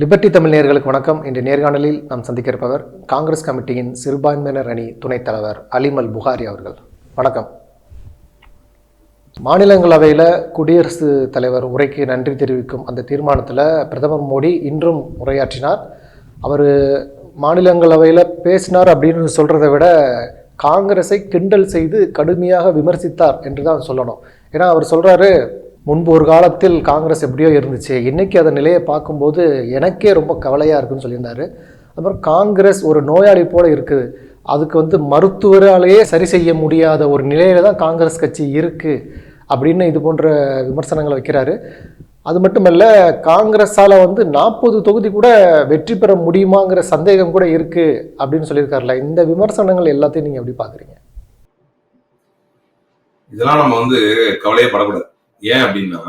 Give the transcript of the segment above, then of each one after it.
Liberty Tamil நேர்களுக்கு வணக்கம். இன்று நேர்காணலில் நாம் சந்திக்க இருப்பவர் காங்கிரஸ் கமிட்டியின் சிறுபான்மையினர் அணி துணைத் தலைவர் அலிமல் புகாரி அவர்கள். வணக்கம். மாநிலங்களவையில் குடியரசு தலைவர் உரைக்கு நன்றி தெரிவிக்கும் அந்த தீர்மானத்தில் பிரதமர் மோடி இன்றும் உரையாற்றினார். அவர் மாநிலங்களவையில் பேசினார் அப்படின்னு சொல்கிறத விட காங்கிரஸை கிண்டல் செய்து கடுமையாக விமர்சித்தார் என்று தான் சொல்லணும். ஏன்னா அவர் சொல்கிறாரு முன்பு ஒரு காலத்தில் காங்கிரஸ் எப்படியோ இருந்துச்சு. இன்றைக்கி அந்த நிலையை பார்க்கும்போது எனக்கே ரொம்ப கவலையாக இருக்குன்னு சொல்லியிருந்தாரு. அப்புறம் காங்கிரஸ் ஒரு நோயாளி போல் இருக்குது. அதுக்கு வந்து மருத்துவராலேயே சரி செய்ய முடியாத ஒரு நிலையில தான் காங்கிரஸ் கட்சி இருக்குது அப்படின்னு இது போன்ற விமர்சனங்களை வைக்கிறாரு. அது மட்டுமல்ல காங்கிரஸால் வந்து நாற்பது தொகுதி கூட வெற்றி பெற முடியுமாங்கிற சந்தேகம் கூட இருக்குது அப்படின்னு சொல்லியிருக்காருல இந்த விமர்சனங்கள் எல்லாத்தையும் நீங்கள் எப்படி பார்க்குறீங்க? இதெல்லாம் நம்ம வந்து கவலையே படக்கூடாது. ஏன் அப்படின்னா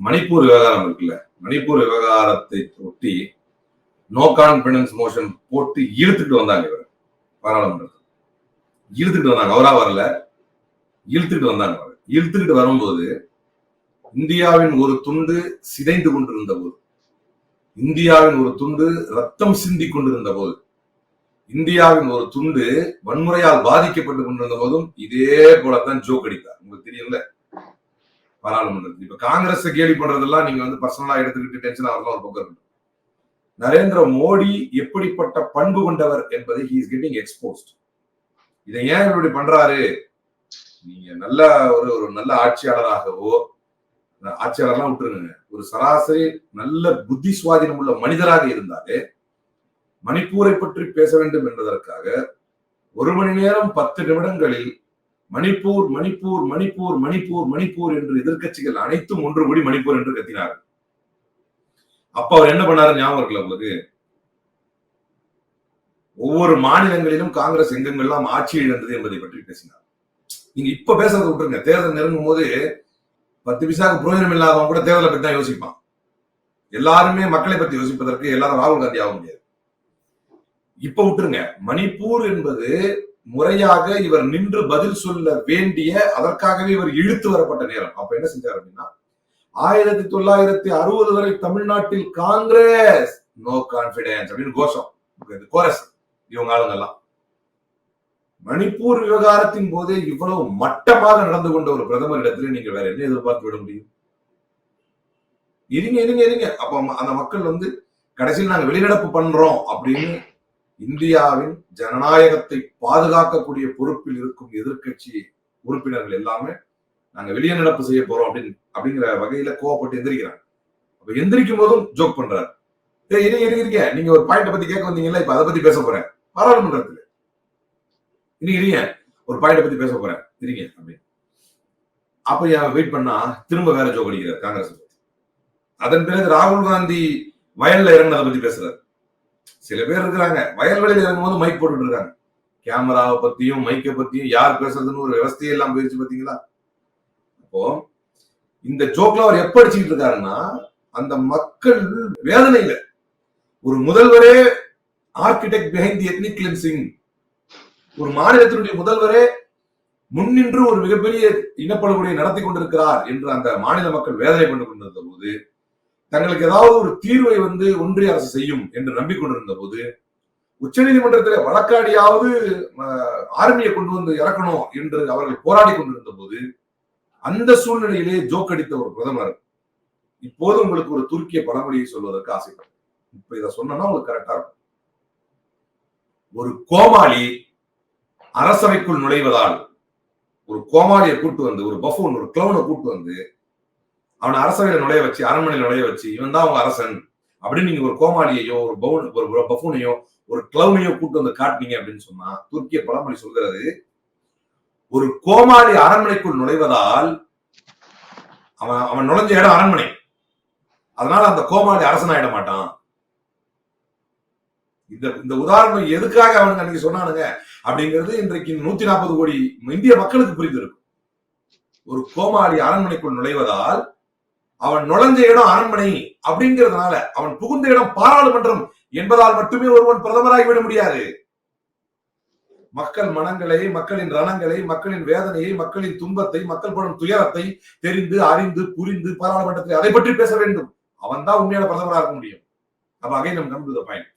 மணிப்பூர் விவகாரம் இருக்குல்ல. மணிப்பூர் விவகாரத்தை ஒட்டி நோ கான்பிடன்ஸ் மோஷன் போட்டு இழுத்துட்டு வந்தாங்க இவர் பாராளுமன்றத்தில். இழுத்துட்டு வந்தாங்க அவரா வரல. இழுத்துட்டு வந்தாங்க அவர். இழுத்துக்கிட்டு வரும்போது இந்தியாவின் ஒரு துண்டு சிதைந்து கொண்டிருந்த போது இந்தியாவின் ஒரு துண்டு ரத்தம் சிந்தி கொண்டிருந்த போது இந்தியாவின் ஒரு துண்டு வன்முறையால் பாதிக்கப்பட்டு கொண்டிருந்த போதும் இதே போலத்தான் ஜோக் அடித்தார். உங்களுக்கு தெரியல பாராளுமன்றத்தில். இப்ப காங்கிரஸ் கேலி பண்றதெல்லாம் நீங்க வந்து பர்சனலா எடுத்துக்கிட்டு டென்ஷன் ஆகலாம் ஒரு பக்கம் இருக்கு. நரேந்திர மோடி எப்படிப்பட்ட பண்பு கொண்டவர் என்பதை ஹி இஸ் கெட்டிங் எக்ஸ்போஸ்ட் இதை ஏன் இப்படி பண்றாரு? நீங்க நல்ல ஒரு ஒரு நல்ல ஆட்சியாளராகவோ ஆட்சியாளர்லாம் விட்டுருங்க ஒரு சராசரி நல்ல புத்தி சுவாதீனம் உள்ள மனிதராக இருந்தாலே மணிப்பூரை பற்றி பேச வேண்டும் என்பதற்காக ஒரு மணி நேரம் பத்து நிமிடங்களில் மணிப்பூர் மணிப்பூர் மணிப்பூர் மணிப்பூர் மணிப்பூர் என்று எதிர்க்கட்சிகள் அனைத்தும் ஒன்று கூடி மணிப்பூர் என்று கத்தினார் அப்ப அவர் என்ன பண்ணாரு ஞாபகம் இருக்குல்ல உங்களுக்கு? ஒவ்வொரு மாநிலங்களிலும் காங்கிரஸ் எங்கெங்கெல்லாம் ஆட்சி இழந்தது என்பதை பற்றி பேசினார். நீங்க இப்ப பேசுறதை விட்டுருங்க. தேர்தல் நெருங்கும் போது பத்து பிசாக்கு பிரயோஜனம் இல்லாதவங்க கூட தேர்தலை பத்தி தான் யோசிப்பான். எல்லாருமே மக்களை பத்தி யோசிப்பதற்கு எல்லாரும் ராகுல் காந்தி ஆக முடியாது. இப்ப விட்டுருங்க. மணிப்பூர் என்பது முறையாக இவர் நின்று பதில் சொல்ல வேண்டிய அதற்காகவே இவர் இழுத்து வரப்பட்ட நேரம். அப்ப என்ன செஞ்சார் அப்படின்னா ஆயிரத்தி தொள்ளாயிரத்தி அறுபது வரை தமிழ்நாட்டில் காங்கிரஸ் நோ கான்பிடன்ஸ் அப்படின்னு கோஷம். கோரஸ் இவங்க ஆளுங்கெல்லாம். மணிப்பூர் விவகாரத்தின் போதே இவ்வளவு மட்டமாக நடந்து கொண்ட ஒரு பிரதமர் இடத்துல நீங்க வேற என்ன எதிர்பார்த்து விட முடியும்? இருங்க இருங்க இருங்க. அப்ப அந்த மக்கள் வந்து கடைசியில் நாங்க வெளிநடப்பு பண்றோம் அப்படின்னு இந்தியாவின் ஜனநாயகத்தை பாதுகாக்கக்கூடிய பொறுப்பில் இருக்கும் எதிர்கட்சி உறுப்பினர்கள் எல்லாமே நாங்க வெளியே நடப்பு செய்ய போறோம் அப்படின்னு அப்படிங்கிற வகையில கோவப்பட்டு எந்திரிக்கிறாங்க. அப்ப எந்திரிக்கும் போதும் ஜோக் பண்றாரு. ஏய் இனி இருங்க. நீங்க ஒரு பாயிண்ட் பத்தி கேட்க வந்தீங்கல்ல இப்ப அதை பத்தி பேச போறேன். பாராளுமன்றத்துல. இனி இருங்க ஒரு பாயிண்ட் பத்தி பேச போறேன். இருங்க அப்படின்னு அப்ப வெயிட் பண்ணா திரும்ப வேற ஜோக் அடிக்கிறார் காங்கிரஸ் அதன் பிறகு ராகுல் காந்தி வயல்ல இறங்கினதை பத்தி பேசுறாரு. சில பேர் இருக்கிறாங்க. வயல்வெளியில் இறங்கும் போது மைக் போட்டுட்டு இருக்காங்க. கேமராவை பத்தியும் மைக்கை பத்தியும் யார் பேசுறதுன்னு ஒரு விவசாயம் எல்லாம் போயிருச்சு பாத்தீங்களா? அப்போ இந்த ஜோக்ல அவர் எப்ப அடிச்சுட்டு இருக்காருன்னா அந்த மக்கள் வேதனையில. ஒரு முதல்வரே architect behind the ethnic cleansing ஒரு மாநிலத்தினுடைய முதல்வரே முன்னின்று ஒரு மிகப்பெரிய இனப்படுகொலையை நடத்தி கொண்டிருக்கிறார் என்று அந்த மாநில மக்கள் வேதனை கொண்டு கொண்டிருந்த போது தங்களுக்கு ஏதாவது ஒரு தீர்வை வந்து ஒன்றிய அரசு செய்யும் என்று நம்பிக்கொண்டிருந்த போது உச்சநீதிமன்றத்தில் வழக்காடியாவது ஆர்மியை கொண்டு வந்து இறக்கணும் என்று அவர்கள் போராடி கொண்டிருந்த போது அந்த சூழ்நிலையிலே ஜோக் அடித்த ஒரு பிரதமர் இப்போது உங்களுக்கு ஒரு துருக்கிய பழமொழியை சொல்வதற்கு ஆசைப்படும். இப்ப இதை சொன்னா உங்களுக்கு கரெக்டா இருக்கும். ஒரு கோமாளி அரசவைக்குள் நுழைவதால் ஒரு கோமாளியை கூட்டு வந்து ஒரு பஃபோன் ஒரு கிளவுனை கூட்டு வந்து அவனை அரசவையில நுழைய வச்சு அரண்மனையில் நுழைய வச்சு இவன் தான் அவங்க அரசன் அப்படின்னு நீங்க ஒரு கோமாளியையோ ஒரு பவுன் ஒரு பஃபூனையோ ஒரு கிளவுனையோ கூட்டு வந்து காட்டினீங்க அப்படின்னு சொன்னா துருக்கிய பழமொழி சொல்கிறது ஒரு கோமாளி அரண்மனைக்குள் நுழைவதால் அவன் அவன் நுழைஞ்ச இடம் அரண்மனை. அதனால அந்த கோமாளி அரசனாயிட மாட்டான். இந்த இந்த உதாரணம் எதுக்காக அவனுக்கு அன்னைக்கு சொன்னானுங்க அப்படிங்கிறது இன்றைக்கு நூத்தி நாற்பது கோடி இந்திய மக்களுக்கு புரிந்திருக்கும். ஒரு கோமாளி அரண்மனைக்குள் நுழைவதால் அவன் நுழைஞ்ச இடம் அரண்மனை அப்படிங்கிறதுனால அவன் புகுந்த இடம் பாராளுமன்றம் என்பதால் மட்டுமே ஒருவன் பிரதமராகி விட முடியாது. மக்கள் மனங்களை மக்களின் ரணங்களை மக்களின் வேதனையை மக்களின் துன்பத்தை மக்கள் படும் துயரத்தை தெரிந்து அறிந்து புரிந்து பாராளுமன்றத்தில் அதை பற்றி பேச வேண்டும். அவன் தான் உண்மையான பிரதமராக இருக்க முடியும். அப்ப அதை நம் கம் பயன்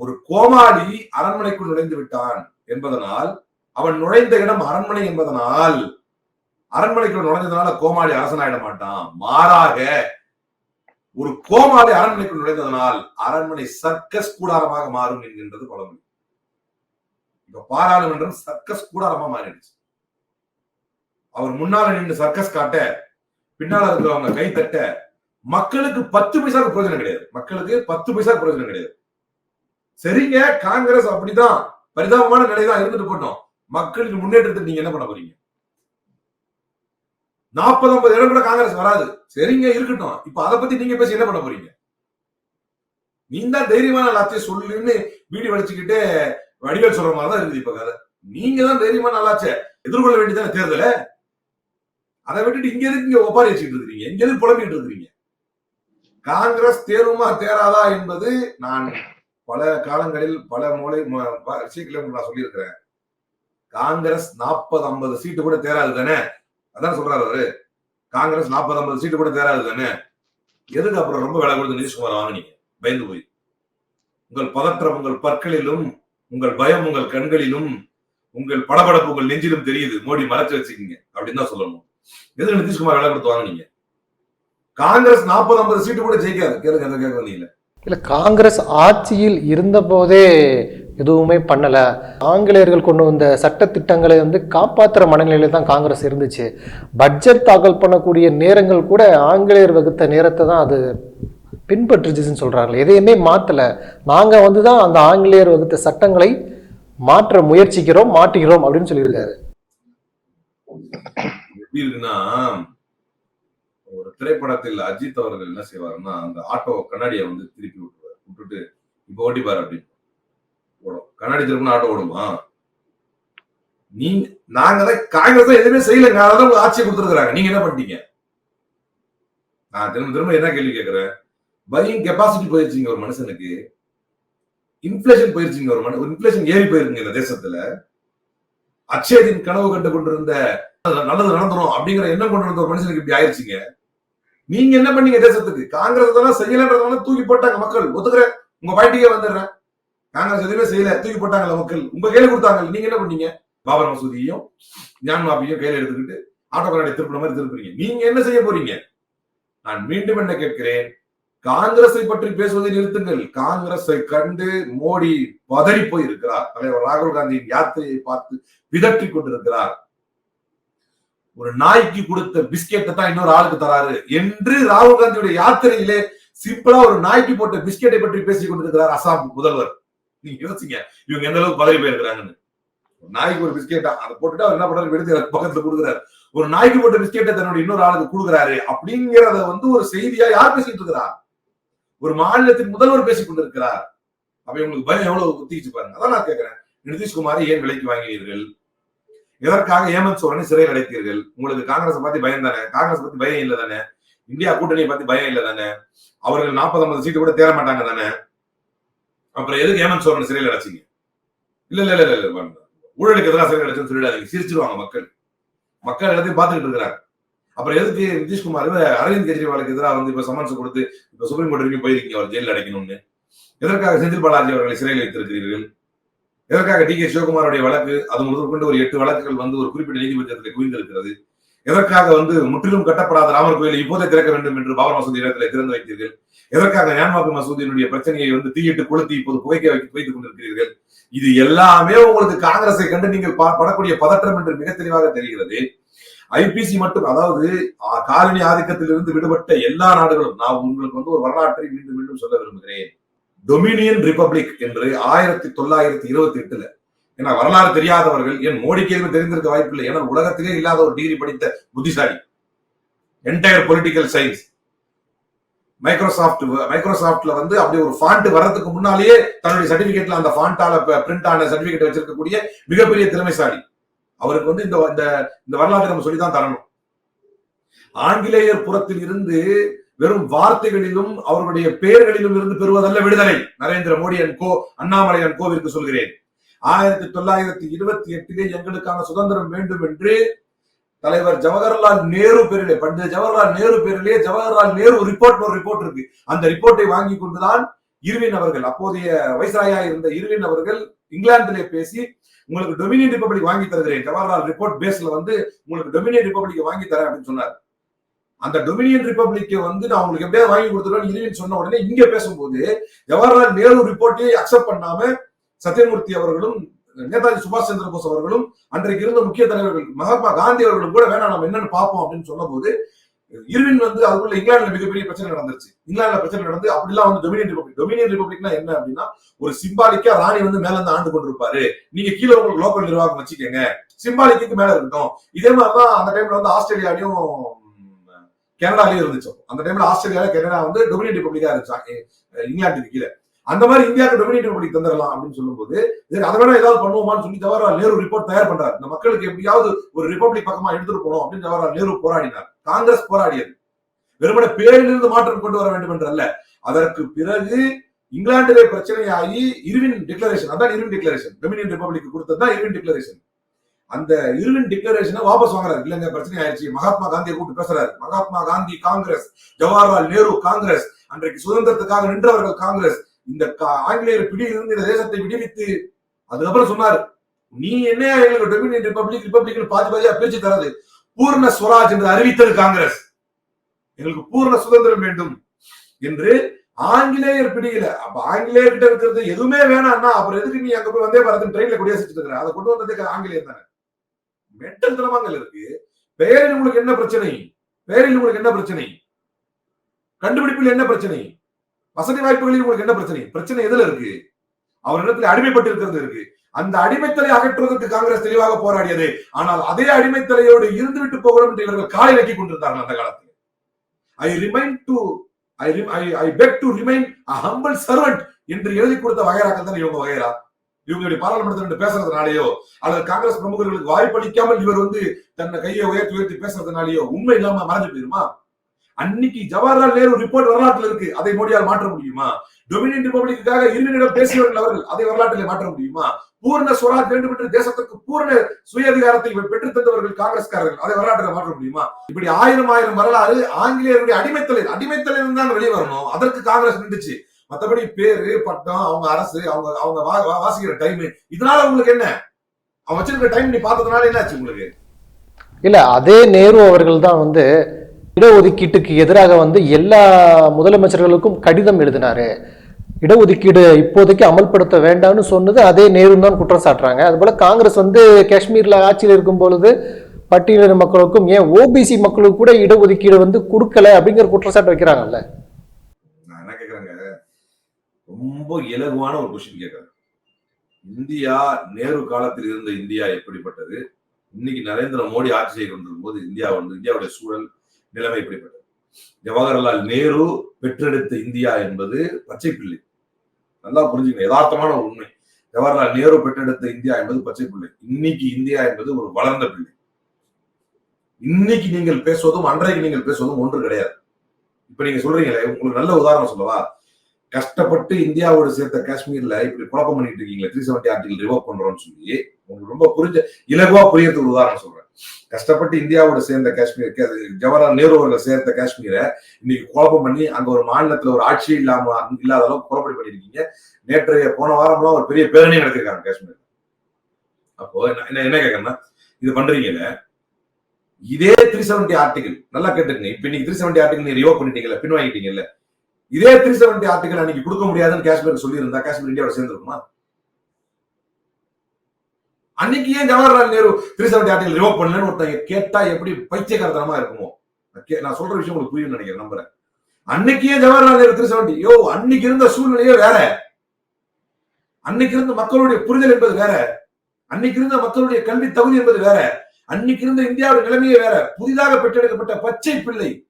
ஒரு கோமாளி அரண்மனைக்குள் நுழைந்து விட்டான் என்பதனால் அவன் நுழைந்த இடம் அரண்மனை என்பதனால் அரண்மனைக்குள் நுழைஞ்சதுனால கோமாளி அரசனாயிட மாட்டான். மாறாக ஒரு கோமாளி அரண்மனைக்குள் நுழைந்ததனால் அரண்மனை சர்க்கஸ் கூடாரமாக மாறும் என்கின்றது பழமொழி. இப்ப பாராளுமன்றம் சர்க்கஸ் கூடாரமா மாறிடுச்சு. அவர் முன்னால நின்று சர்க்கஸ் காட்ட பின்னால இருக்கிறவங்க கை தட்ட மக்களுக்கு பத்து பைசா பிரயோஜனம் கிடையாது. மக்களுக்கு பத்து பைசா பிரயோஜனம் கிடையாது. சரிங்க காங்கிரஸ் அப்படிதான் பரிதாபமான நிலைதான் இருந்துட்டு போட்டோம் மக்களுக்கு முன்னேற்றத்துக்கு நீங்க என்ன பண்ண போறீங்க? நாற்பது ஐம்பது இடம் கூட காங்கிரஸ் வராது. சரிங்க இருக்கட்டும். இப்ப அதை பத்தி நீங்க பேசி என்ன பண்ண போறீங்க? நீ தான் தைரியமான எல்லாத்தையும் சொல்லுன்னு வீடு வலிச்சுக்கிட்டு வடிவேல் சொல்ற மாதிரி தான் இருக்குது இப்ப கதை. நீங்க தான் தைரியமான ஆளாச்சே எதிர்கொள்ள வேண்டியதான தேர்தல? அதை விட்டுட்டு இங்க எதுக்கு இங்க ஒப்பாரி வச்சுட்டு இருக்கிறீங்க? இங்க எதுக்கு புலம்பிட்டு இருக்கிறீங்க? காங்கிரஸ் தேருமா தேராதா என்பது நான் பல காலங்களில் பல மூளை விஷயங்களை நான் சொல்லியிருக்கிறேன். காங்கிரஸ் நாற்பது ஐம்பது சீட்டு கூட தேராது தானே அதான் சொல்றாரு அவரு. காங்கிரஸ் நாற்பது ஐம்பது சீட்டு கூட தேராது தானே? எதுக்கு அப்புறம் ரொம்ப விலை கொடுத்து நிதிஷ்குமார் வாங்கினீங்க? பயந்து போய். உங்கள் பதற்றம் உங்கள் பற்களிலும் உங்கள் பயம் உங்கள் கண்களிலும் உங்கள் படபடப்பு உங்கள் நெஞ்சிலும் தெரியுது. மோடி மறைச்சு வச்சுக்கீங்க. அப்படின்னு தான் சொல்லணும். எதுக்கு நிதிஷ்குமார் விலை கொடுத்து வாங்கினீங்க? காங்கிரஸ் நாற்பது ஐம்பது சீட்டு கூட ஜெயிக்காது. கேளுங்க கேட்க வந்தீங்க இல்ல காங்கிரஸ் ஆட்சியில் இருந்த போதே எதுவுமே பண்ணலை. ஆங்கிலேயர்கள் கொண்டு வந்த சட்ட திட்டங்களை வந்து காப்பாற்றுற மனநிலையில் தான் காங்கிரஸ் இருந்துச்சு. பட்ஜெட் தாக்கல் பண்ணக்கூடிய நேரங்கள் கூட ஆங்கிலேயர் வகுத்த நேரத்தை தான் அது பின்பற்றுச்சுன்னு சொல்கிறாங்களே எதையுமே மாற்றலை நாங்கள் வந்து தான் அந்த ஆங்கிலேயர் வகுத்த சட்டங்களை மாற்ற முயற்சிக்கிறோம் மாட்டுகிறோம் அப்படின்னு சொல்லியிருக்காரு. எப்படி இருக்குன்னா ஒரு திரைப்படத்தில் அஜித் அவர்கள் என்ன செய்வாருன்னா அந்த ஆட்டோ கண்ணாடியை வந்து திருப்பி விட்டுருவார். விட்டுட்டு இப்போ ஓட்டிப்பார் அப்படின்னு. ஓடும் கண்ணாடி திருப்பின ஆட்டோ ஓடுமா? நீங்க நாங்க தான் காங்கிரஸ் தான் எதுவுமே செய்யலைங்க அதான் உங்க ஆட்சியை கொடுத்துருக்காங்க நீங்க என்ன பண்ணிட்டீங்க? நான் திரும்ப திரும்ப என்ன கேள்வி கேட்கிறேன்? பையிங் கெப்பாசிட்டி போயிருச்சுங்க ஒரு மனுஷனுக்கு. இன்ஃபிளேஷன் போயிருச்சுங்க ஒரு மனு இன்ஃபிளேஷன் ஏறி போயிருங்க இந்த தேசத்துல. அச்சயத்தின் கனவு கண்டு கொண்டிருந்த நல்லது நடந்துரும் அப்படிங்கிற எண்ணம் கொண்டு வந்த ஒரு மனுஷனுக்கு இப்படி ஆயிடுச்சுங்க நீங்க என்ன பண்ணீங்க தேசத்துக்கு? காங்கிரஸ் தானே செய்யலன்றதுனால தூக்கி போட்டாங்க மக்கள். ஒத்துக்கிறேன். உங்க பாட்டிக்கே வந்துடுறேன். காங்கிரஸ் எதுவுமே செய்யல தூக்கி போட்டாங்கல்ல மக்கள். உங்க கையில கொடுத்தாங்க நீங்க என்ன பண்ணீங்க? பாபர் மசூதியும் ஞான் மாப்பியும் கையில எடுத்துக்கிட்டு ஆட்டோ திருப்பின மாதிரி திருப்புறீங்க நீங்க என்ன செய்ய போறீங்க? நான் மீண்டும் என்ன கேட்கிறேன்? காங்கிரஸை பற்றி பேசுவதை நிறுத்துங்கள். காங்கிரஸை கண்டு மோடி பதறி போய் இருக்கிறார் தலைவர் ராகுல் காந்தியின் யாத்திரையை பார்த்து விதற்றி கொண்டிருக்கிறார். ஒரு நாய்க்கு கொடுத்த பிஸ்கெட்டை தான் இன்னொரு ஆளுக்கு தராரு என்று ராகுல் காந்தியுடைய யாத்திரையிலே சிம்பிளா ஒரு நாய்க்கு போட்ட பிஸ்கெட்டை பற்றி பேசிக் கொண்டிருக்கிறார் அசாம் முதல்வர். நீங்க யோசிங்க. இவங்க எந்த அளவுக்கு பதவி போயிருக்கிறாங்கன்னு. நாய்க்கு ஒரு பிஸ்கெட்டா அதை போட்டுட்டு அவர் என்ன பண்றாரு? எடுத்து பக்கத்துல கொடுக்குறாரு. ஒரு நாய்க்கு போட்ட பிஸ்கெட்டை தன்னுடைய இன்னொரு ஆளுக்கு கொடுக்குறாரு அப்படிங்கிறத வந்து ஒரு செய்தியா யார் பேசிட்டு இருக்கிறார் ஒரு மாநிலத்தின் முதல்வர் பேசிக் கொண்டிருக்கிறார். அப்ப இவங்களுக்கு பயம் எவ்வளவு குத்திச்சு பாருங்க. அதான் நான் கேட்கிறேன் நிதிஷ்குமாரை ஏன் விலைக்கு வாங்கினீர்கள்? எதற்காக ஹேமந்த் சோரனை சிறையில் அடைத்தீர்கள்? உங்களுக்கு காங்கிரஸ் பத்தி பயம் தானே? காங்கிரஸ் பத்தி பயம் இல்லை தானே? இந்தியா கூட்டணியை பத்தி பயம் இல்லை தானே? அவர்கள் நாற்பது ஐம்பது சீட்டு கூட தேர மாட்டாங்க தானே? அப்புறம் எதுக்கு ஏமன் சோரன் சிறையில் அடைச்சிங்க? இல்ல இல்ல இல்ல இல்ல, ஊழலுக்கு எதிராக சிறையில் அடைச்சுன்னு சொல்லிடாதீங்க. சிரிச்சிருவாங்க மக்கள். மக்கள் எல்லாத்தையும் பார்த்துக்கிட்டு இருக்கிறாங்க. அப்புறம் எதுக்கு நிதிஷ்குமார் அரவிந்த் கெஜ்ரிவாலுக்கு எதிராக வந்து இப்ப சமன்ஸ் கொடுத்து இப்ப சுப்ரீம் கோர்ட் வரைக்கும் போயிருக்கீங்க அவர் ஜெயிலில் அடைக்கணும்னு? எதற்காக செந்தில் பாலாஜி அவர்களை சிறையில் வைத்திருக்கிறீர்கள்? எதற்காக டி கே சிவகுமாருடைய வழக்கு அது முதற்கொண்டு ஒரு எட்டு வழக்குகள் வந்து ஒரு குறிப்பிட்ட நீதிமன்றத்தில் குவிந்திருக்கிறது? எதற்காக வந்து முற்றிலும் கட்டப்படாத ராமர் கோயிலை இப்போதே திறக்க வேண்டும் என்று பாபர் மசூதி இடத்துல திறந்து வைத்தீர்கள்? எதற்காக ஞான்மாபி மசூதியினுடைய பிரச்சனையை வந்து தீயிட்டு கொளுத்தி இப்போது புகைக்க வைத்து வைத்துக் கொண்டிருக்கிறீர்கள்? இது எல்லாமே உங்களுக்கு காங்கிரஸை கண்டு நீங்கள் படக்கூடிய பதற்றம் என்று மிக தெளிவாக தெரிகிறது. ஐபிசி மட்டும் அதாவது காலனி ஆதிக்கத்திலிருந்து விடுபட்ட எல்லா நாடுகளும் நான் உங்களுக்கு வந்து ஒரு வரலாற்றை மீண்டும் மீண்டும் சொல்ல விரும்புகிறேன். டொமினியன் ரிபப்ளிக் என்று ஆயிரத்தி தொள்ளாயிரத்தி இருபத்தி எட்டுல ஏன்னா வரலாறு தெரியாதவர்கள் ஏன் மோடிக்கு எதுவும் தெரிந்திருக்க வாய்ப்பில்லை? ஏன்னா உலகத்திலே இல்லாத ஒரு டிகிரி படித்த புத்திசாலி. என்டையர் பொலிட்டிக்கல் சயின்ஸ் மைக்ரோசாஃப்ட் மைக்ரோசாஃப்ட்ல வந்து அப்படி ஒரு ஃபாண்ட் வர்றதுக்கு முன்னாலேயே தன்னுடைய சர்டிபிகேட்ல அந்த ஃபாண்டால பிரிண்ட் ஆன சர்டிபிகேட் வச்சிருக்கக்கூடிய மிகப்பெரிய திறமைசாலி. அவருக்கு வந்து இந்த இந்த இந்த வரலாற்றை நம்ம சொல்லிதான் தரணும். ஆங்கிலேயர் புறத்தில் இருந்து வெறும் வார்த்தைகளிலும் அவர்களுடைய பெயர்களிலும் இருந்து பெறுவதல்ல விடுதலை. Narendra Modi and co Annamalai and கோவிற்கு சொல்கிறேன். ஆயிரத்தி தொள்ளாயிரத்தி இருபத்தி எட்டிலே எங்களுக்கான சுதந்திரம் வேண்டும் என்று தலைவர் ஜவஹர்லால் நேரு பேரிலே பண்டித ஜவஹர்லால் நேரு பேரிலே ஜவஹர்லால் நேரு ரிப்போர்ட் ஒரு ரிப்போர்ட் இருக்கு. அந்த ரிப்போர்ட்டை வாங்கி கொண்டுதான் இருவின் அவர்கள் அப்போதைய வைஸ்ராயா இருந்த இருவின் அவர்கள் இங்கிலாந்திலே பேசி உங்களுக்கு டொமினியன் ரிப்பப்ளிக் வாங்கி தருகிறேன். ஜவஹர்லால் ரிப்போர்ட் பேஸ்ல வந்து உங்களுக்கு டொமினியன் ரிப்பப்ளிக் வாங்கி தரேன் அப்படின்னு சொன்னார். அந்த டொமினியன் ரிப்பப்ளிக்கை வந்து நான் உங்களுக்கு எப்படியாவது வாங்கி கொடுத்துருவேன் இருவின் சொன்ன உடனே இங்க பேசும்போது ஜவஹர்லால் நேரு ரிப்போர்ட்டையே அக்செப்ட் பண்ணாம சத்யமூர்த்தி அவர்களும் நேதாஜி சுபாஷ் சந்திர போஸ் அவர்களும் அன்றைக்கு இருந்த முக்கிய தலைவர்கள் மகாத்மா காந்தி அவர்களும் கூட வேணாம் நம்ம என்னன்னு பார்ப்போம் அப்படின்னு சொன்னபோது இருவின் வந்து அதுக்குள்ள இங்கிலாந்துல மிகப்பெரிய பிரச்சனை நடந்துருச்சு. இங்கிலாந்துல பிரச்சனை நடந்து அப்படிலாம் வந்து டொமினியன் ரிபப்ளிக் டொமினியன் ரிபப்ளிக்னா என்ன அப்படின்னா ஒரு சிம்பாலிக்கா ராணி வந்து மேல இருந்து ஆண்டு கொண்டிருப்பாரு. நீங்க கீழே உங்களுக்கு லோக்கல் நிர்வாகம் வச்சுக்கோங்க. சிம்பாலிக்கு மேல இருக்கட்டும். இதே மாதிரிதான் அந்த டைம்ல வந்து ஆஸ்திரேலியாலையும் கனடாலையும் இருந்துச்சு. அந்த டைம்ல ஆஸ்திரேலியா கனடா வந்து டொமினியன் ரிபப்ளிக்கா இருந்துச்சு. இங்கிலாந்துக்கு கீழே. அந்த மாதிரி இந்தியாவுக்கு டொமினியன் ரிப்பப்ளிக் தந்துடலாம் அப்படின்னு சொல்லும்போது சரி அதை வேணா ஏதாவது பண்ணுவோமான்னு சொல்லி ஜவஹர்லால் நேரு ரிப்போர்ட் தயார் பண்றாரு. இந்த மக்களுக்கு எப்படியாவது ஒரு ரிப்பப்ளிக் பக்கமா எடுத்துட்டு போகணும் அப்படின்னு ஜவஹர்லால் நேரு போராடினார். காங்கிரஸ் போராடியது. வெறுமனை பேரிலிருந்து மாற்றம் கொண்டு வர வேண்டும் என்றல்ல. அதற்கு பிறகு இங்கிலாந்திலே பிரச்சனையாகி இருவின் டிக்ளரேஷன் அதான் இருவின் டிக்ளரேஷன் டொமினியன் ரிப்பப்ளிக் கொடுத்தது தான் இருவின் டிக்ளரேஷன் அந்த இருவின் டிக்ளரேஷனை வாபஸ் வாங்குறாரு. இல்லங்க பிரச்சனை ஆயிடுச்சு மகாத்மா காந்தியை கூப்பிட்டு பேசுறாரு. மகாத்மா காந்தி காங்கிரஸ் ஜவஹர்லால் நேரு காங்கிரஸ் அன்றைக்கு சுதந்திரத்துக்காக நின்றவர்கள் காங்கிரஸ் இந்த கா- ஆங்கிலேயர் பிடியிலிருந்து இந்த தேசத்தை விடுவித்து அதுக்கப்புறம் சொன்னார் நீ என்ன எங்களுக்கு டொமினியன் ரிப்பப்ளிக் ரிப்பப்ளிக் பாதி பாதியா பிரிச்சு தரது. பூர்ண ஸ்வராஜ் என்று அறிவித்தது காங்கிரஸ். எங்களுக்கு பூர்ண சுதந்திரம் வேண்டும். என்று ஆங்கிலேயர் பிடியில அப்ப ஆங்கிலேயர்கிட்ட இருக்கிறது எதுவுமே வேணாம்னா அப்புறம் எதுக்கு நீ அங்க போய் வந்தே பாரதம் ட்ரெயின்ல குடியரசிட்டு இருக்கிற அதை கொண்டு வந்ததே ஆங்கிலேயர் தானே. மெட்டல் தினமாங்கல் இருக்கு. பெயரில் உங்களுக்கு என்ன பிரச்சனை? பெயரில் உங்களுக்கு என்ன பிரச்சனை? கண்டுபிடிப்பில் என்ன பிரச்சனை? வசதி வாய்ப்புகளில் உங்களுக்கு என்ன பிரச்சனை? பிரச்சனை எதுல இருக்கு? அவர் அடிமைப்பட்டு இருக்கிறது இருக்கு. அந்த அடிமைத்தலை அகற்றுவதற்கு காங்கிரஸ் தெளிவாக போராடியது. ஆனால் அதே அடிமைத்தலையோடு இருந்துவிட்டு போகிறோம் என்று இவர்கள் காலை நக்கி கொண்டிருந்தார்கள் அந்த காலத்தில். I remain to I I I beg to remain a humble servant என்று எழுதி கொடுத்த வகைராக்கள் தான் இவங்க வகைரா இவங்களுடைய பாராளுமன்றத்தில் பேசுறதுனாலயோ அல்லது காங்கிரஸ் பிரமுகர்களுக்கு வாய்ப்பளிக்காமல் இவர் வந்து தன்னை கையை உயர்த்தி உயர்த்தி பேசுறதுனாலயோ உண்மை இல்லாம மறைஞ்சு போயிருமா? அன்னைக்கு ஜவஹர்லால் நேரு ரிப்போர்ட் வரலாற்றில் இருக்கு. அதை மோடியால் மாற்ற முடியுமா? டொமினியன் ரிபப்ளிக்காக இருவரிடம் பேசியவர்கள் அவர்கள் அதை வரலாற்றிலே மாற்ற முடியுமா? பூர்ண சுவராஜ் வேண்டும் என்று தேசத்திற்கு பூர்ண சுய அதிகாரத்தை பெற்றுத் தந்தவர்கள் காங்கிரஸ்காரர்கள். அதை வரலாற்றில் மாற்ற முடியுமா? இப்படி ஆயிரம் ஆயிரம் வரலாறு ஆங்கிலேயருடைய அடிமைத்தலை அடிமைத்தலை தான் வெளியே வரணும். அதற்கு காங்கிரஸ் நின்றுச்சு. மத்தபடி பேரு பட்டம் அவங்க அரசு அவங்க அவங்க வா- வா- வாசிக்கிற டைம் இதனால உங்களுக்கு என்ன? அவன் வச்சிருக்க டைம் நீ பார்த்ததுனால என்னாச்சு உங்களுக்கு? இல்ல அதே நேரு அவர்கள் தான் வந்து இடஒதுக்கீட்டுக்கு எதிராக வந்து எல்லா முதலமைச்சர்களுக்கும் கடிதம் எழுதினாரு. இடஒதுக்கீடு இப்போதைக்கு அமல்படுத்த வேண்டாம்னு சொன்னது அதே நேரு தான் குற்றம் சாட்டுறாங்க. அதுபோல காங்கிரஸ் வந்து காஷ்மீரில் ஆட்சியில் இருக்கும் பொழுது பட்டியலின மக்களுக்கும் ஏன் ஓபிசி மக்களுக்கு கூட இடஒதுக்கீடு வந்து கொடுக்கல அப்படிங்கிற குற்றச்சாட்டு வைக்கிறாங்கல்ல? நான் என்ன கேக்குறேங்க? ரொம்ப இலகுவான ஒரு கொஸ்டின் கேட்கறேன் இந்தியா நேரு காலத்தில் இருந்த இந்தியா எப்படிப்பட்டது? இன்னைக்கு நரேந்திர மோடி ஆட்சி செய்து கொண்டிருக்கும் போது இந்தியா வந்து இந்தியாவுடைய சூழல் நிலைமை இப்படிப்பட்டது. ஜவஹர்லால் நேரு பெற்றெடுத்த இந்தியா என்பது பச்சை பிள்ளை நல்லா புரிஞ்சுக்கணும். யதார்த்தமான உண்மை. ஜவஹர்லால் நேரு பெற்றெடுத்த இந்தியா என்பது பச்சை பிள்ளை இன்னைக்கு இந்தியா என்பது ஒரு வளர்ந்த பிள்ளை. இன்னைக்கு நீங்கள் பேசுவதும் அன்றைக்கு நீங்கள் பேசுவதும் ஒன்று கிடையாது. இப்ப நீங்க சொல்றீங்களே உங்களுக்கு நல்ல உதாரணம் சொல்லவா? கஷ்டப்பட்டு இந்தியாவோட சேர்த்த காஷ்மீர்ல இப்படி குழப்பம் பண்ணிட்டு இருக்கீங்களே த்ரீ செவன்டி ஆர்டிகல் ரிவோக் பண்றோம்னு சொல்லி உங்களுக்கு ரொம்ப புரிஞ்ச இலகுவா புரியறதுக்கு ஒரு உதாரணம் சொல்றேன். கஷ்டப்பட்டு இந்தியாவோட சேர்ந்த காஷ்மீர் அது ஜவஹர்லால் நேரு அவர்களை சேர்ந்த காஷ்மீரை இன்னைக்கு குழப்பம் பண்ணி அங்க ஒரு மாநிலத்துல ஒரு ஆட்சி இல்லாம இல்லாத அளவுக்கு குழப்படி பண்ணிருக்கீங்க நேற்றைய போன வாரம்லாம் ஒரு பெரிய பேரணி நடத்திருக்காங்க காஷ்மீர். அப்போ என்ன என்ன- என்ன கேட்கறேன்னா இது பண்றீங்கல்ல? இதே த்ரீ செவன்டி ஆர்டிகல் நல்லா கேட்டுக்கங்க. இப்ப இன்னைக்கு த்ரீ செவன்டி ஆர்டிகல் நீ ரிவோ பண்ணிட்டீங்கல்ல பின்வாங்கிட்டீங்கல்ல? இதே த்ரீ செவன்டி ஆர்டிகல் அன்னைக்கு கொடுக்க முடியாதுன்னு காஷ்மீர் சொல்லியிருந்தா காஷ்மீர் இந்தியாவோட சேர்ந்துருக்குமா? அன்னைக்கு ஏன் Jawaharlal Nehru three seventy article revoke பண்ணலன்னு ஒருத்தங்க கேட்டா எப்படி பைத்தியகாரத்தனமா இருக்குமோ? நான் கே- நான் சொல்ற விஷயம் உங்களுக்கு புரியும் நினைக்கிறேன் நம்புறேன். அன்னைக்கு ஏன் ஜவஹர்லால் நேரு த்ரீ செவன்டி யோ அன்னைக்கு இருந்த சூழ்நிலையே வேற. அன்னைக்கு இருந்த மக்களுடைய புரிதல் என்பது வேற. அன்னைக்கு இருந்த மக்களுடைய கல்வி தகுதி என்பது வேற. அன்னைக்கு இருந்த இந்தியாவுடைய நிலைமையே வேற. புதிதாக பெற்றெடுக்கப்பட்ட பச்சை பிள்ளை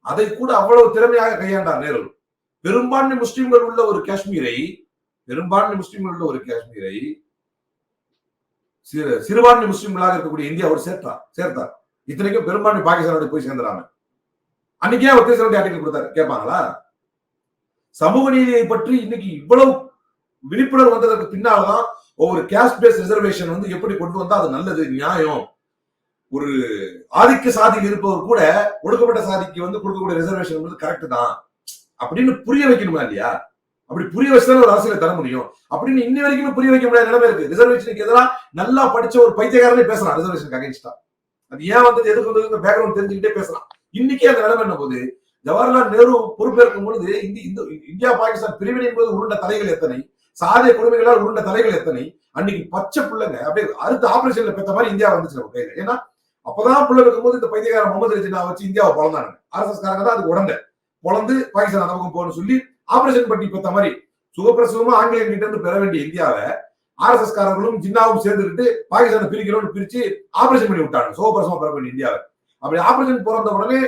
அதை கூட அவ்வளவு திறமையாக கையாண்டார் நேரு. பெரும்பான்மை முஸ்லிம்கள் உள்ள ஒரு காஷ்மீரை பெரும்பான்மை முஸ்லிம்கள் உள்ள ஒரு காஷ்மீரை சிறு சிறுபான்மை முஸ்லீம்களாக இருக்கக்கூடிய இந்தியா அவர் சேர்த்தார் சேர்த்தார் இத்தனைக்கும் பெரும்பான்மை பாகிஸ்தானோட போய் சேர்ந்துறாங்க. அன்னைக்கே அவர் த்ரீ ஆர்டிகல் கொடுத்தாரு? கேட்பாங்களா? சமூக நீதியை பற்றி இன்னைக்கு இவ்வளவு விழிப்புணர்வு வந்ததற்கு பின்னால்தான் ஒவ்வொரு கேஸ்ட் பேஸ் ரிசர்வேஷன் வந்து எப்படி கொண்டு வந்தா அது நல்லது நியாயம்? ஒரு ஆதிக்க சாதியில் இருப்பவர் கூட ஒடுக்கப்பட்ட சாதிக்கு வந்து கொடுக்கக்கூடிய ரிசர்வேஷன் வந்து கரெக்ட் தான். அப்படின்னு புரிய வைக்கணுமா இல்லையா? அப்படி புரிய வச்சுதான் ஒரு அரசியலை தர முடியும். அப்படின்னு இன்னி வரைக்குமே புரிய வைக்க முடியாத நிலைமை இருக்கு. ரிசர்வேஷனுக்கு எதிராக நல்லா படிச்ச ஒரு பைத்தியக்காரனே பேசலாம். ரிசர்வேஷனுக்கு அகைன்ஸ்டா அது ஏன் வந்தது எதுக்கு வந்தது பேக்ரவுண்ட் தெரிஞ்சுக்கிட்டே பேசலாம். இன்னைக்கே அந்த நிலைமை என்ன போது ஜவஹர்லால் நேரு பொறுப்பேற்கும் பொழுது இந்தி இந்த இந்தியா பாகிஸ்தான் பிரிவினை போது உருண்ட தலைகள் எத்தனை? சாதிய கொடுமைகளால் உருண்ட தலைகள் எத்தனை? அன்னைக்கு பச்சை பிள்ளைங்க அப்படியே அடுத்த ஆபரேஷன்ல பெற்ற மாதிரி இந்தியா வந்துச்சு நம்ம கையில. ஏன்னா அப்பதான் பிள்ளை இருக்கும்போது இந்த பைத்தியக்காரன் முகமது ரஜினா வச்சு இந்தியாவை பிறந்தாங்க ஆர்எஸ்எஸ் காரங்க தான் அது உடந்த. பிறந்து பாகிஸ்தான் அந்த பக்கம் போகணும்னு சொல்லி ஆபரேஷன் பண்ணி பெற்ற மாதிரி சுகப்பிரசவமா ஆங்கிலேயர்கிட்ட இருந்து பெற வேண்டிய இந்தியாவை ஆர்எஸ்எஸ் காரர்களும் ஜின்னாவும் சேர்ந்துக்கிட்டு பாகிஸ்தானை பிரிக்கிறோம்னு பிரிச்சு ஆபரேஷன் பண்ணி விட்டாங்க. சுகப்பிரசவமா பெற வேண்டிய இந்தியாவை. அப்படி ஆபரேஷன் பிறந்த உடனே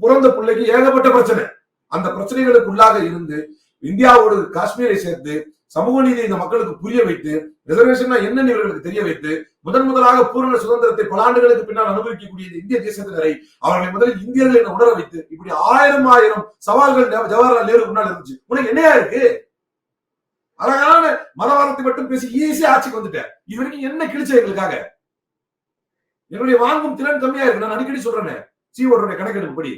பிறந்த பிள்ளைக்கு ஏகப்பட்ட பிரச்சனை. அந்த பிரச்சனைகளுக்கு உள்ளாக இருந்து இந்தியாவோடு காஷ்மீரை சேர்த்து சமூக நீதி இந்த மக்களுக்கு புரிய வைத்து ரிசர்வேஷன் என்னன்னு இவர்களுக்கு தெரிய வைத்து முதன் முதலாக பூரண சுதந்திரத்தை பல ஆண்டுகளுக்கு பின்னால் அனுபவிக்கக்கூடிய இந்திய தேசத்தினரை அவர்களை முதலில் இந்தியர்கள் என உணர வைத்து இப்படி ஆயிரம் ஆயிரம் சவால்கள் ஜவஹர்லால் நேரு முன்னால் இருந்துச்சு. உனக்கு என்னையா இருக்கு? அழகான மதவாதத்தை மட்டும் பேசி ஈஸியா ஆட்சிக்கு வந்துட்டேன். இது வரைக்கும் என்ன கிழிச்ச எங்களுக்காக? என்னுடைய வாங்கும் திறன் கம்மியா இருக்கு. நான் அடிக்கடி சொல்றேன். சீவோருடைய கணக்கெடுப்பு படி.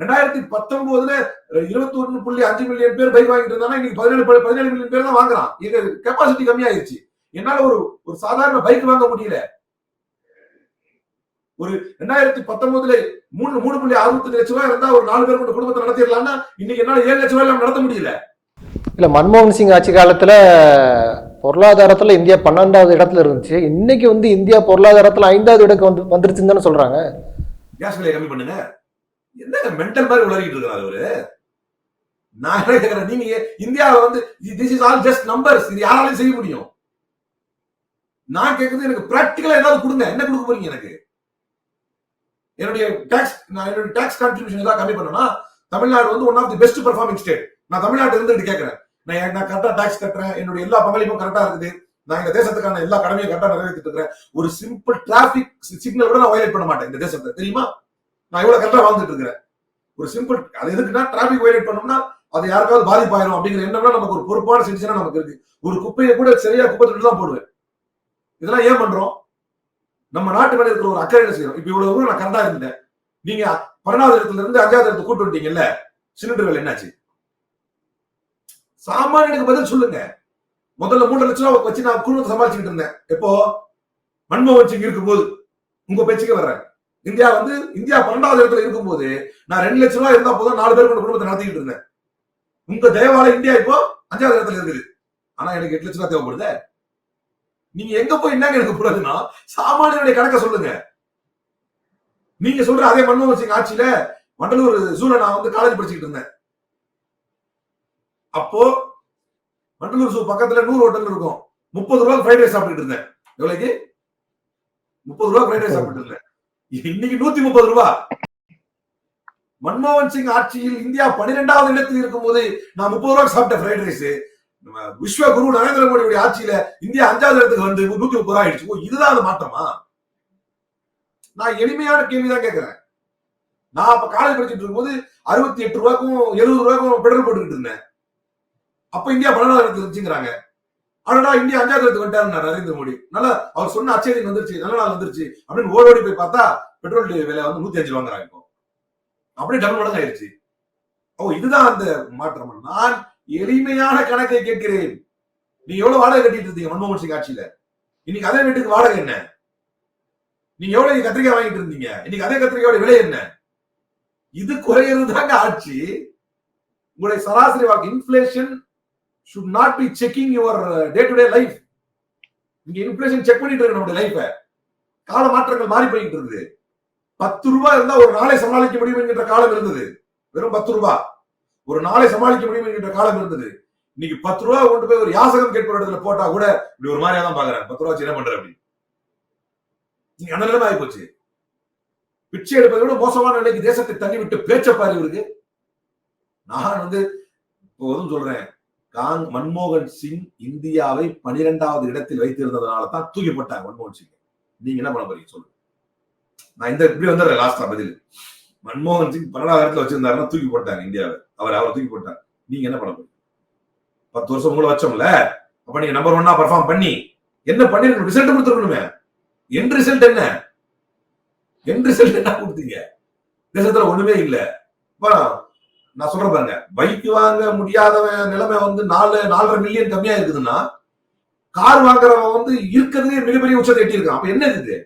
ரெண்டாயிரத்தி பத்தொன்பதுல இருபத்தி ஒண்ணு புள்ளி அஞ்சு மில்லியன் பேர் பைக் வாங்கிட்டு இருந்தாங்க இன்னைக்கு பதினேழு பதினேழு மில்லியன் பேர் தான் வாங்குறான். எங்க கெப்பாசிட்டி கம்மியாயிருச்சு. என்னால ஒரு ஒரு சாதாரண பைக் வாங்க முடியல. ஒரு ரெண்டாயிரத்தி பத்தொன்பதுல மூணு மூணு புள்ளி அறுபத்தஞ்சு லட்சம் ரூபாய் இருந்தா ஒரு நாலு பேர் கொண்ட குடும்பத்தை நடத்திடலாம்னா இன்னைக்கு என்னால ஏழு லட்சம் ரூபாய் நடத்த முடியல. இல்ல மன்மோகன் சிங் ஆட்சி காலத்துல பொருளாதாரத்துல இந்தியா பன்னெண்டாவது இடத்துல இருந்துச்சு. இன்னைக்கு வந்து இந்தியா பொருளாதாரத்துல ஐந்தாவது இடத்துக்கு வந்து வந்துருச்சுன்னு தானே சொல்றாங்க. கேஸ் விலையை கம்மி பண்ணுங்க. என்னங்க மென்டல் மாதிரி உளறிட்டு இருக்கிறாரு அவரு? நான் என்ன கேட்கிறேன் நீங்க இந்தியாவில் வந்து this is all just numbers இது யாராலையும் செய்ய முடியும். நான் கேட்கறது எனக்கு பிராக்டிக்கலா ஏதாவது கொடுங்க. என்ன கொடுக்க போறீங்க எனக்கு? என்னுடைய டாக்ஸ் நான் என்னுடைய டாக்ஸ் கான்ட்ரிபியூஷன் ஏதாவது கம்மி பண்ணனா தமிழ்நாடு வந்து one of the best performing state நான் தமிழ்நாட்டில் இருந்துட்டு கேட்கறேன் நான் நான் கரெக்டா டாக்ஸ் கட்டுறேன். என்னுடைய எல்லா பங்களிப்பும் கரெக்டா இருக்குது. நான் இந்த தேசத்துக்கான எல்லா கடமையும் கரெக்டா நிறைவேற்றிட்டு இருக்கிறேன். ஒரு சிம்பிள் டிராபிக் சிக்னல் கூட நான் வயலேட் பண்ண மாட்டேன் இந்த தேசத்தை தெரியுமா? நான் இவ்வளவு கரெக்டா வாழ்ந்துட்டு இருக்கிறேன். ஒரு சிம்பிள் அது எதுக்குன்னா டிராபிக் வயலேட் பண்ணோம்னா அது யாருக்காவது பாதிப்பாயிரும் அப்படிங்கிற எண்ணம்னா நமக்கு ஒரு பொறுப்பான சிட்டிசனா நமக்கு இருக்கு. ஒரு குப்பையை கூட சரியா குப்பை தொட்டி தான் போடுவேன். இதெல்லாம் ஏன் பண்றோம்? நம்ம நாட்டு மேல இருக்கிற ஒரு அக்கறையில செய்யறோம்? இப்ப இவ்வளவு தூரம் நான் கரெக்டா இருந்தேன் நீங்க பன்னெண்டாவது இடத்துல இருந்து அஞ்சாவது இடத்துக்கு கூட்டு வந்துட்டீங்கல்ல சிலிண்டர் வேலை என்னாச்சு? சாமானியனுக்கு பதில் சொல்லுங்க. முதல்ல மூன்று லட்சம் ரூபாய் வச்சு நான் குடும்பத்தை சமாளிச்சுக்கிட்டு இருந்தேன். எப்போ? மன்மோகன் சிங் இருக்கும்போது. உங்க பேச்சுக்கே வர்றேன். இந்தியா வந்து இந்தியா பன்னெண்டாவது இடத்துல இருக்கும்போது நான் ரெண்டு லட்சம் ரூபாய் இருந்தா போதும் நாலு பேர் கொண்ட குடும்பத்தை நடத்திக்கிட்டு இருந்தேன். உங்க தயவால இந்தியா இப்போ அஞ்சாவது இடத்துல இருக்குது. ஆனா எனக்கு எட்டு லட்சம் ரூபாய் தேவைப்படுது? நீங்க எங்க போய் என்னங்க எனக்கு புரியுதுன்னா சாமானியனுடைய கணக்கை சொல்லுங்க. நீங்க சொல்ற அதே மன்மோகன் சிங் ஆட்சியில வண்டலூர் ஜூல நான் வந்து காலேஜ் படிச்சுக்கிட்டு இருந்தேன். அப்போ வண்டலூர் ஜூ பக்கத்துல நூறு ஹோட்டல் இருக்கும். முப்பது ரூபாய்க்கு ஃப்ரைட் ரைஸ் சாப்பிட்டுட்டு இருந்தேன். எவ்வளவுக்கு? முப்பது ரூபாய் ஃப்ரைட் ரைஸ் சாப்பிட்டு இருந்தேன். இன்னைக்கு நூத்தி முப்பது ரூபா. மன்மோகன் சிங் ஆட்சியில் இந்தியா பன்னிரெண்டாவது இடத்தில் இருக்கும்போது நான் முப்பது ரூபா சாப்பிட்ட ஃப்ரைட் ரைஸ் விஸ்வ குரு நரேந்திர மோடியுடைய ஆட்சியில இந்தியா அஞ்சாவது இடத்துக்கு வந்து நூத்தி முப்பது ரூபாய் ஆயிடுச்சு. ஓ, இதுதான் அது மாற்றமா? நான் எளிமையான கேள்விதான் கேட்கிறேன் நான் அப்ப காலேஜ் படிச்சுட்டு இருக்கும்போது அறுபத்தி எட்டு ரூபாய்க்கும் எழுபது ரூபாய்க்கும் பெட்ரோல் போட்டுக்கிட்டு இருந்தேன். அப்ப இந்தியா பன்னெண்டாவது இடத்துல இருந்துச்சுங்கிறாங்க ஆனா இந்தியா அஞ்சாவது இடத்துக்கு வந்துட்டாரு நரேந்திர மோடி. நல்லா அவர் சொன்ன அச்சேதி வந்துருச்சு நல்ல நாள் வந்துருச்சு அப்படின்னு ஓடோடி போய் பார்த்தா பெட்ரோல் விலை வந்து நூத்தி அஞ்சு வாங்குறாங்க இப்போ. அப்படியே டபுள் மடங்கு ஆயிடுச்சு ஓ இதுதான் அந்த மாற்றம். நான் எளிமையான கணக்கை கேட்கிறேன். நீ எவ்வளவு வாடகை கட்டிட்டு இருந்தீங்க மன்மோகன் சிங் ஆட்சியில? இன்னைக்கு அதே வீட்டுக்கு வாடகை என்ன? நீங்க எவ்வளவு கத்திரிக்காய் வாங்கிட்டு இருந்தீங்க? இன்னைக்கு அதே கத்திரிக்காயோட விலை என்ன? இது குறையிறது தாங்க ஆட்சி. உங்களுடைய சராசரி வாக்கு inflation should not be checking your day to day life இங்க இன்ஃபிளேஷன் செக் பண்ணிட்டு இருக்கு நம்மளுடைய லைஃப கால மாற்றங்கள் மாறி போயிட்டு இருக்குது பத்து ரூபாய் இருந்தா ஒரு நாளை சமாளிக்க முடியும் என்கின்ற காலம் இருந்தது. வெறும் பத்து ரூபாய் ஒரு நாளை சமாளிக்க முடியும் என்கின்ற காலம் இருந்தது. இன்னைக்கு பத்து ரூபாய் கொண்டு போய் ஒரு யாசகம் கேட்கிற இடத்துல போட்டா கூட இப்படி ஒரு மாதிரியா தான் பாக்குறாங்க பத்து ரூபா என்ன பண்ற அப்படி நீங்க அந்த நிலைமை ஆகி போச்சு. பிச்சை எடுப்பதை விட மோசமான நிலைக்கு தேசத்தை தள்ளி விட்டு பேச்சப்பாரு இவருக்கு. நான் வந்து இப்போ சொல்றேன். காங் மன்மோகன் சிங் இந்தியாவை பனிரெண்டாவது இடத்தில் வைத்திருந்ததுனால தான் தூக்கி போட்டாங்க மன்மோகன் சிங் நீங்க என்ன பண்ண போறீங்க சொல்லுங்க. நான் இந்த இப்படி வந்துடுறேன் லாஸ்டா பதில். மன்மோகன் சிங் பன்னெண்டாவது இடத்துல வச்சிருந்தாருன்னா தூக்கி போட்டாங்க இந்தியாவை. அவர் அவரை தூக்கி போட்டார் நீங்க என்ன பண்ண போறீங்க? பத்து வருஷம் உங்களை வச்சோம்ல? அப்ப நீங்க நம்பர் ஒன்னா பர்ஃபார்ம் பண்ணி என்ன பண்ணிருக்கணும்? ரிசல்ட் கொடுத்துருக்கணுமே. என் ரிசல்ட் என்ன? என் ரிசல்ட் என்ன கொடுத்தீங்க? தேசத்துல ஒண்ணுமே இல்லை. நான் சொல்றேன் பாருங்க. பைக் வாங்க முடியாதவன் நிலைமை வந்து நாலு நாலரை மில்லியன் கம்மியா இருக்குதுன்னா கார் வாங்குறவன் வந்து இருக்கிறதுலே மிகப்பெரிய உச்சத்தை எட்டியிருக்கான். அப்ப என்ன இருக்குது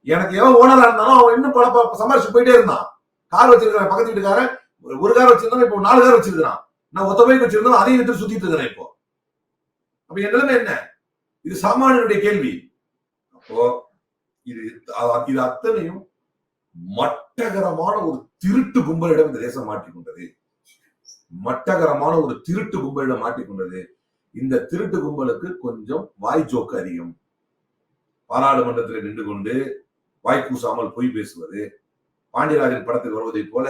எனக்கு எவன் ஓனரா இருந்தாலும் அவன் இன்னும் பல சம்பாரிச்சு போயிட்டே இருந்தான். கார் வச்சிருக்கான் பக்கத்து வீட்டுக்காரன் ஒரு- ஒரு கார் வச்சிருந்தா இப்போ நாலு கார் வச்சிருக்கான் நான் ஒத்த பைக் வச்சிருந்தோம் அதையும் எடுத்து சுத்திட்டு இருக்கிறேன் இப்போ. அப்ப என் நிலைமை என்ன? இது சாமானியனுடைய கேள்வி. அப்போ இது இது அத்தனையும் மட்டகரமான ஒரு திருட்டு கும்பலிடம் இந்த தேசம் மாட்டிக்கொண்டது. மட்டகரமான ஒரு திருட்டு கும்பலிடம் மாட்டிக்கொண்டது. இந்த திருட்டு கும்பலுக்கு கொஞ்சம் வாய் ஜோக்கு அதிகம். பாராளுமன்றத்தில் நின்று கொண்டு வாய் கூசாமல் பொய் பேசுவது பாண்டியராஜன் படத்துக்கு வருவதைப் போல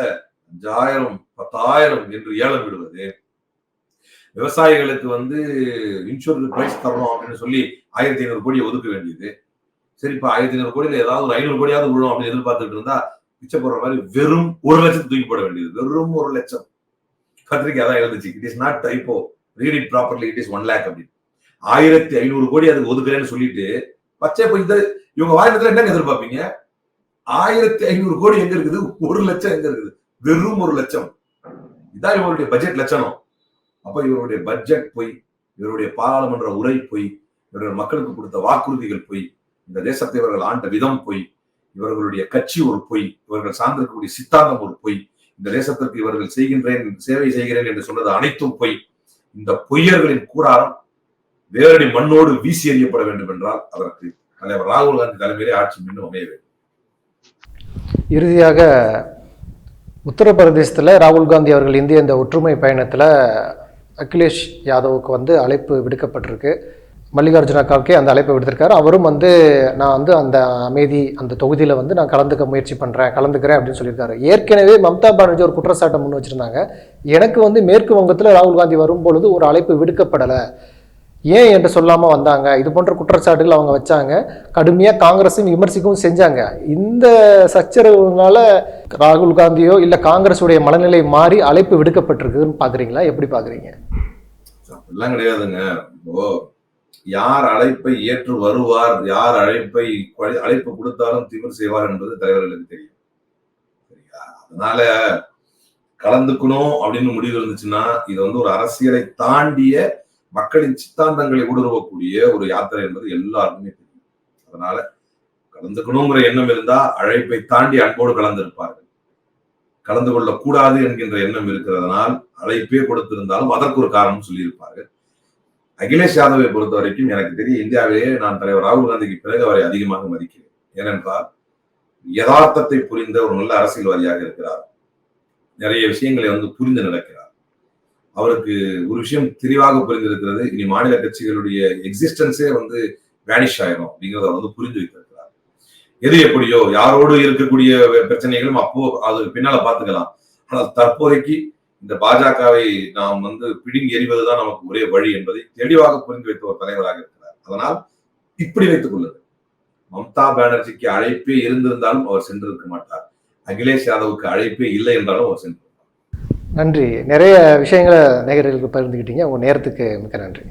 அஞ்சாயிரம் பத்தாயிரம் என்று ஏலம் விடுவது விவசாயிகளுக்கு வந்து இன்சூரன்ஸ் பிரைஸ் தரணும் அப்படின்னு சொல்லி ஆயிரத்தி ஐநூறு கோடியை ஒதுக்க வேண்டியது. சரிப்பா ஆயிரத்தி ஐநூறு கோடியில ஏதாவது ஒரு ஐநூறு கோடியாவது விழும் அப்படின்னு எதிர்பார்த்துட்டு இருந்தா மிச்சம் போடுற மாதிரி வெறும் ஒரு லட்சத்தை தூக்கி போட வேண்டியது. வெறும் ஒரு லட்சம். பத்திரிக்கை அதான் எழுந்துச்சு. It is not typo read it properly it is one lakh அப்படின்னு. ஆயிரத்தி ஐநூறு கோடி அதுக்கு ஒதுக்குறேன்னு சொல்லிட்டு பச்சை போய் இந்த இவங்க வாயினத்துல என்னங்க எதிர்பார்ப்பீங்க? ஆயிரத்தி ஐநூறு கோடி எங்க இருக்குது? ஒரு லட்சம் எங்க இருக்குது? வெறும் ஒரு லட்சம். இதான் இவருடைய பட்ஜெட் லட்சணம். அப்ப இவருடைய பட்ஜெட் போய் இவருடைய பாராளுமன்ற உரை போய் இவருடைய மக்களுக்கு கொடுத்த வாக்குறுதிகள் போய் இந்த தேசத்தை இவர்கள் ஆண்ட விதம் பொய் இவர்களுடைய கட்சி ஒரு பொய் இவர்கள் சார்ந்திருக்கக்கூடிய சித்தாந்தம் ஒரு பொய் இந்த தேசத்திற்கு இவர்கள் செய்கின்றேன் சேவை செய்கிறேன் என்று சொன்னது அனைத்தும் பொய். இந்த பொய்யர்களின் கூடாரம் வேரடி மண்ணோடு வீசி எறியப்பட வேண்டும் என்றால் அதற்கு தலைவர் ராகுல் காந்தி தலைமையிலே ஆட்சி மீண்டும் அமைய வேண்டும். இறுதியாக உத்தரப்பிரதேசத்தில் ராகுல் காந்தி அவர்கள் இந்திய இந்த ஒற்றுமை பயணத்தில் அகிலேஷ் யாதவுக்கு வந்து அழைப்பு விடுக்கப்பட்டிருக்கு. மல்லிகார்ஜுன கார்கே அந்த அழைப்பை விடுத்திருக்காரு. அவரும் வந்து நான் வந்து அந்த அமைதி அந்த தொகுதியில் வந்து நான் கலந்துக்க முயற்சி பண்ணுறேன் கலந்துக்கிறேன் அப்படின்னு சொல்லியிருக்காரு. ஏற்கனவே மம்தா பானர்ஜி ஒரு குற்றச்சாட்டை முன் வச்சுருந்தாங்க. எனக்கு வந்து மேற்கு வங்கத்தில் ராகுல் காந்தி வரும்பொழுது ஒரு அழைப்பு விடுக்கப்படலை. ஏன் என்று சொல்லாமல் வந்தாங்க? இது போன்ற குற்றச்சாட்டுகள் அவங்க வச்சாங்க. கடுமையாக காங்கிரஸும் விமர்சிக்கவும் செஞ்சாங்க. இந்த சச்சரவுனால ராகுல் காந்தியோ இல்லை காங்கிரஸுடைய மனநிலை மாறி அழைப்பு விடுக்கப்பட்டிருக்குதுன்னு பார்க்குறீங்களா எப்படி பார்க்குறீங்க அப்படிலாம் கிடையாதுங்க. யார் அழைப்பை ஏற்று வருவார் யார் அழைப்பை அழைப்பு கொடுத்தாலும் திமிர் செய்வார் என்பது தலைவர்களுக்கு தெரியும். சரியா? அதனால கலந்துக்கணும் அப்படின்னு முடிவு இருந்துச்சுன்னா இது வந்து ஒரு அரசியலை தாண்டிய மக்களின் சித்தாந்தங்களை ஊடுருவக்கூடிய ஒரு யாத்திரை என்பது எல்லாருக்குமே தெரியும். அதனால கலந்துக்கணுங்கிற எண்ணம் இருந்தா அழைப்பை தாண்டி அன்போடு கலந்திருப்பார்கள். கலந்து கொள்ளக்கூடாது என்கின்ற எண்ணம் இருக்கிறதுனால் அழைப்பே கொடுத்திருந்தாலும் அதற்கு ஒரு காரணம் சொல்லியிருப்பார்கள். அகிலேஷ் யாதவை பொறுத்த வரைக்கும் எனக்கு தெரிய இந்தியாவிலேயே நான் தலைவர் ராகுல் காந்திக்கு பிறகு அவரை அதிகமாக மதிக்கிறேன். ஏனென்றால் யதார்த்தத்தை புரிந்த ஒரு நல்ல அரசியல்வாதியாக இருக்கிறார். நிறைய விஷயங்களை வந்து புரிந்து நடக்கிறார். அவருக்கு ஒரு விஷயம் தெளிவாக புரிந்திருக்கிறது. இனி மாநில கட்சிகளுடைய எக்ஸிஸ்டன்ஸே வந்து வேனிஷ் ஆயிரும் அப்படிங்கிறத அவர் வந்து புரிந்து வைத்திருக்கிறார். எது எப்படியோ யாரோடு இருக்கக்கூடிய பிரச்சனைகளும் அப்போ அது பின்னால பாத்துக்கலாம் ஆனால் தற்போதைக்கு இந்த பாஜகவை நாம் வந்து பிடுங்கி எறிவதுதான் நமக்கு ஒரே வழி என்பதை தெளிவாக புரிந்து வைத்த ஒரு தலைவராக இருக்கிறார். அதனால் இப்படி வைத்துக் கொள்ளுது மம்தா பானர்ஜிக்கு அழைப்பே இருந்திருந்தாலும் அவர் சென்றிருக்க மாட்டார். அகிலேஷ் யாதவுக்கு அழைப்பே இல்லை என்றாலும் அவர் சென்று நன்றி. நிறைய விஷயங்களை நேயர்களுக்கு பகிர்ந்துக்கிட்டீங்க. உங்கள் நேரத்துக்கு மிக்க நன்றி.